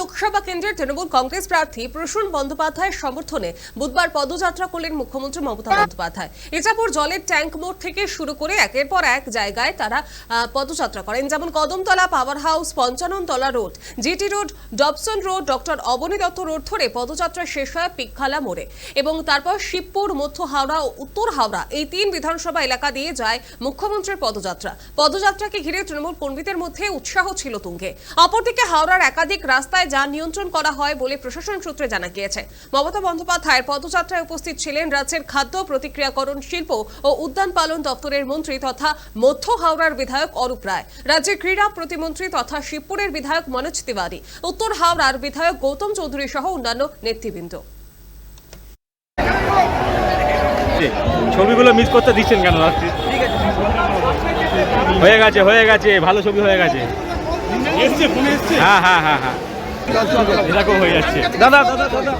লোকসভা কেন্দ্রের তৃণমূল কংগ্রেস প্রার্থী প্রসূন বন্দ্যোপাধ্যায়ের সমর্থনে বুধবার পদযাত্রা করলেন মুখ্যমন্ত্রী মমতা বন্দ্যোপাধ্যায়। ইজাপুর জলের ট্যাঙ্ক মোড় থেকে শুরু করে একের পর এক জায়গায় তারা পদযাত্রা করেন। যেমন Kadamtala power house, Panchanantala road, GT road, Dobson road, doctor Abani Dutta road ধরে পদযাত্রা শেষ হয় পিকখালা মোড়ে। এবং তারপর শিবপুর, মধ্য হাওড়া ও উত্তর হাওড়া এই তিন বিধানসভা এলাকা দিয়ে যায় মুখ্যমন্ত্রীর পদযাত্রা। পদযাত্রাকে ঘিরে তৃণমূল কর্মীদের মধ্যে উৎসাহ ছিল তুঙ্গে। অপরদিকে হাওড়ার একাধিক রাস্তায় যান নিয়ন্ত্রণ করা হয় বলে প্রশাসন সূত্রে জানা গিয়েছে। মমতা বন্দ্যোপাধ্যায়ের পদযাত্রায় উপস্থিত ছিলেন রাজ্যের খাদ্য প্রতিক্রিয়াকরণ শিল্প ও উদ্যান পালন দপ্তরের মন্ত্রী তথা মধ্য হাওড়ার বিধায়ক অরূপ রায় রাজ্যের ক্রীড়া প্রতিমন্ত্রী তথা শিবপুরের বিধায়ক মনোজ তিওয়ারি উত্তর হাওড়ার বিধায়ক গৌতম চৌধুরী সহ অন্যান্য নেতৃবৃন্দ। ছবিগুলো মিস করতে দিচ্ছেন কেন রাত্রি? হয়ে গেছে হয়ে গেছে ভালো ছবি হয়ে গেছে। এসছে ফোনে এসছে? হ্যাঁ হ্যাঁ হ্যাঁ হ্যাঁ। এরকম হয়ে যাচ্ছে। দাদা দাদা দাদা।